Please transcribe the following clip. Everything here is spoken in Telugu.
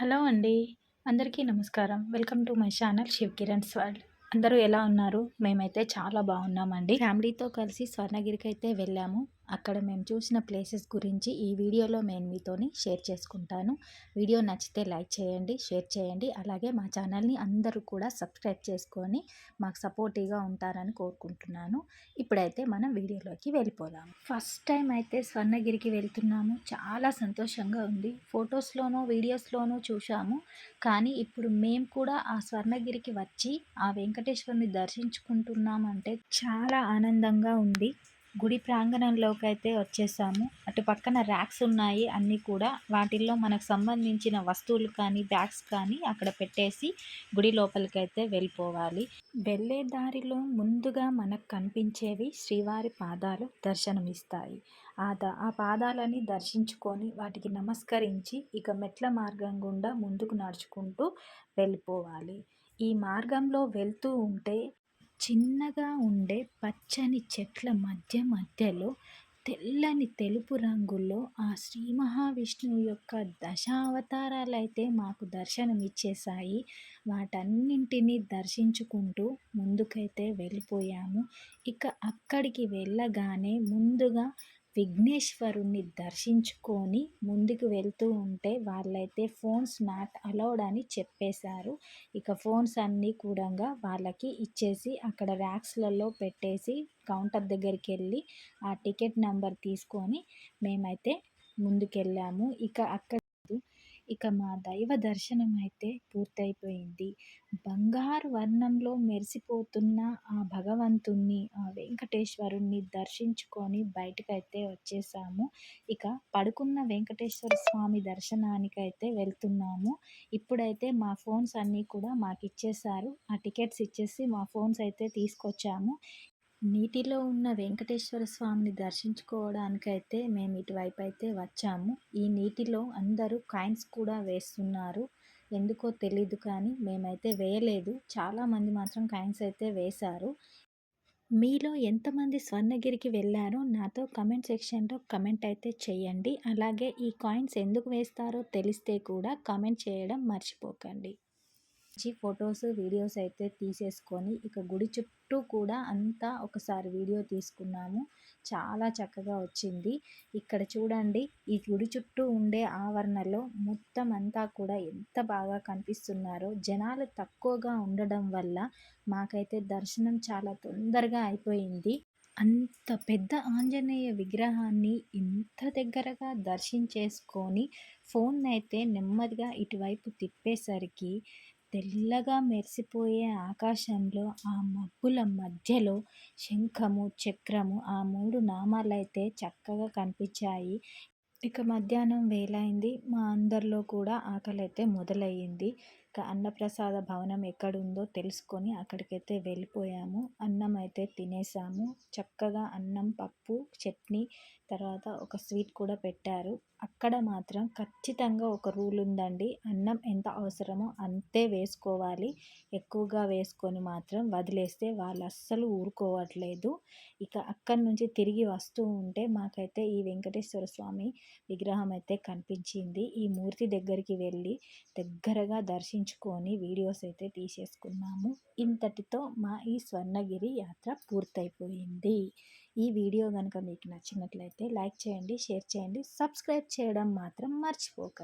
హలో అండి. అందరికీ నమస్కారం. Welcome to my channel Shiv Kiran's world అందరూ ఎలా ఉన్నారు? మేమైతే చాలా బాగున్నామండి. ఫ్యామిలీతో కలిసి స్వర్ణగిరికి అయితే వెళ్ళాము. అక్కడ మేము చూసిన ప్లేసెస్ గురించి ఈ వీడియోలో నేను మీతోని షేర్ చేసుకుంటాను. వీడియో నచ్చితే లైక్ చేయండి షేర్ చేయండి. అలాగే మా ఛానల్ని అందరూ కూడా సబ్స్క్రైబ్ చేసుకొని మాకు సపోర్టివ్గా ఉంటారని కోరుకుంటున్నాను. ఇప్పుడైతే మనం వీడియోలోకి వెళ్ళిపోదాం. ఫస్ట్ టైం అయితే స్వర్ణగిరికి వెళ్తున్నాము. చాలా సంతోషంగా ఉంది. ఫొటోస్లోనూ వీడియోస్లోనూ చూసాము కానీ ఇప్పుడు మేము కూడా ఆ స్వర్ణగిరికి వచ్చి ఆ వెంకటేశ్వరుని దర్శించుకుంటున్నామంటే చాలా ఆనందంగా ఉంది. గుడి ప్రాంగణంలోకి అయితే వచ్చేసాము. అటు పక్కన ర్యాక్స్ ఉన్నాయి అన్నీ కూడా. వాటిల్లో మనకు సంబంధించిన వస్తువులు కానీ బ్యాగ్స్ కానీ అక్కడ పెట్టేసి గుడి లోపలికి అయితే వెళ్ళిపోవాలి. వెళ్ళే దారిలో ముందుగా మనకు కనిపించేవి శ్రీవారి పాదాలు దర్శనమిస్తాయి. ఆ ఆ పాదాలని దర్శించుకొని వాటికి నమస్కరించి ఇక మెట్ల మార్గం గుండా ముందుకు నడుచుకుంటూ వెళ్ళిపోవాలి. ఈ మార్గంలో వెళ్తూ ఉంటే చిన్నగా ఉండే పచ్చని చెట్ల మధ్య మధ్యలో తెల్లని తెలుపు రంగులో ఆ శ్రీ మహావిష్ణువు యొక్క దశావతారాలు అయితే మాకు దర్శనమిచ్చేసాయి వాటన్నింటినీ దర్శించుకుంటూ ముందుకైతే వెళ్ళిపోయాము. ఇక అక్కడికి వెళ్ళగానే ముందుగా విఘ్నేశ్వరుణ్ణి దర్శించుకొని ముందుకు వెళ్తూ ఉంటే వాళ్ళైతే ఫోన్స్ నాట్ అలౌడ్ అని చెప్పేశారు. ఇక ఫోన్స్ అన్నీ కూడా వాళ్ళకి ఇచ్చేసి అక్కడ ర్యాక్స్లలో పెట్టేసి కౌంటర్ దగ్గరికి వెళ్ళి ఆ టికెట్ నెంబర్ తీసుకొని మేమైతే ముందుకెళ్ళాము. ఇక అక్కడ ఇక మా దైవ దర్శనం అయితే పూర్తయిపోయింది. బంగారు వర్ణంలో మెరిసిపోతున్న ఆ భగవంతుణ్ణి ఆ వెంకటేశ్వరుణ్ణి దర్శించుకొని బయటకైతే వచ్చేసాము. ఇక పడుకున్న వెంకటేశ్వర స్వామి దర్శనానికైతే వెళ్తున్నాము. ఇప్పుడైతే మా ఫోన్స్ అన్నీ కూడా మాకు ఇచ్చేసారు ఆ టికెట్స్ ఇచ్చేసి మా ఫోన్స్ అయితే తీసుకొచ్చాము. నీటిలో ఉన్న వెంకటేశ్వర స్వామిని దర్శించుకోవడానికైతే మేము ఇటువైపు అయితే వచ్చాము. ఈ నీటిలో అందరూ కాయిన్స్ కూడా వేస్తున్నారు. ఎందుకో తెలీదు కానీ మేమైతే వేయలేదు. చాలామంది మాత్రం కాయిన్స్ అయితే వేశారు. మీలో ఎంతమంది స్వర్ణగిరికి వెళ్ళారో నాతో కమెంట్ సెక్షన్లో కమెంట్ అయితే చేయండి. అలాగే ఈ కాయిన్స్ ఎందుకు వేస్తారో తెలిస్తే కూడా కమెంట్ చేయడం మర్చిపోకండి. మంచి ఫొటోస్ వీడియోస్ అయితే తీసేసుకొని ఇక గుడి చుట్టూ కూడా అంతా ఒకసారి వీడియో తీసుకున్నాము. చాలా చక్కగా వచ్చింది. ఇక్కడ చూడండి ఈ గుడి చుట్టూ ఉండే ఆవరణలో మొత్తం అంతా కూడా ఎంత బాగా కనిపిస్తున్నారో జనాలు తక్కువగా ఉండడం వల్ల మాకైతే దర్శనం చాలా తొందరగా అయిపోయింది. అంత పెద్ద ఆంజనేయ విగ్రహాన్ని ఇంత దగ్గరగా దర్శించేసుకొని ఫోన్ అయితే నెమ్మదిగా ఇటువైపు తిప్పేసరికి తెల్లగా మెరిసిపోయే ఆకాశంలో ఆ మబ్బుల మధ్యలో శంఖము చక్రము ఆ మూడు నామాలైతే చక్కగా కనిపించాయి. ఇక మధ్యాహ్నం వేలైంది మా అందరిలో కూడా ఆకలి అయితే మొదలయ్యింది. అన్నప్రసాద భవనం ఎక్కడుందో తెలుసుకొని అక్కడికైతే వెళ్ళిపోయాము. అన్నం అయితే తినేసాము. చక్కగా అన్నం పప్పు చట్నీ తర్వాత ఒక స్వీట్ కూడా పెట్టారు. అక్కడ మాత్రం ఖచ్చితంగా ఒక రూల్ ఉందండి. అన్నం ఎంత అవసరమో అంతే వేసుకోవాలి. ఎక్కువగా వేసుకొని మాత్రం వదిలేస్తే వాళ్ళు అస్సలు ఊరుకోవట్లేదు. ఇక అక్కడి నుంచి తిరిగి వస్తూ ఉంటే మాకైతే ఈ వెంకటేశ్వర స్వామి విగ్రహం అయితే కనిపించింది. ఈ మూర్తి దగ్గరికి వెళ్ళి దగ్గరగా దర్శించుకొని వీడియోస్ అయితే తీసేసుకున్నాము. ఇంతటితో మా ఈ స్వర్ణగిరి యాత్ర పూర్తయిపోయింది. ఈ వీడియో కనుక మీకు నచ్చినట్లయితే లైక్ చేయండి షేర్ చేయండి సబ్స్క్రైబ్ చేయడం మాత్రం మర్చిపోకండి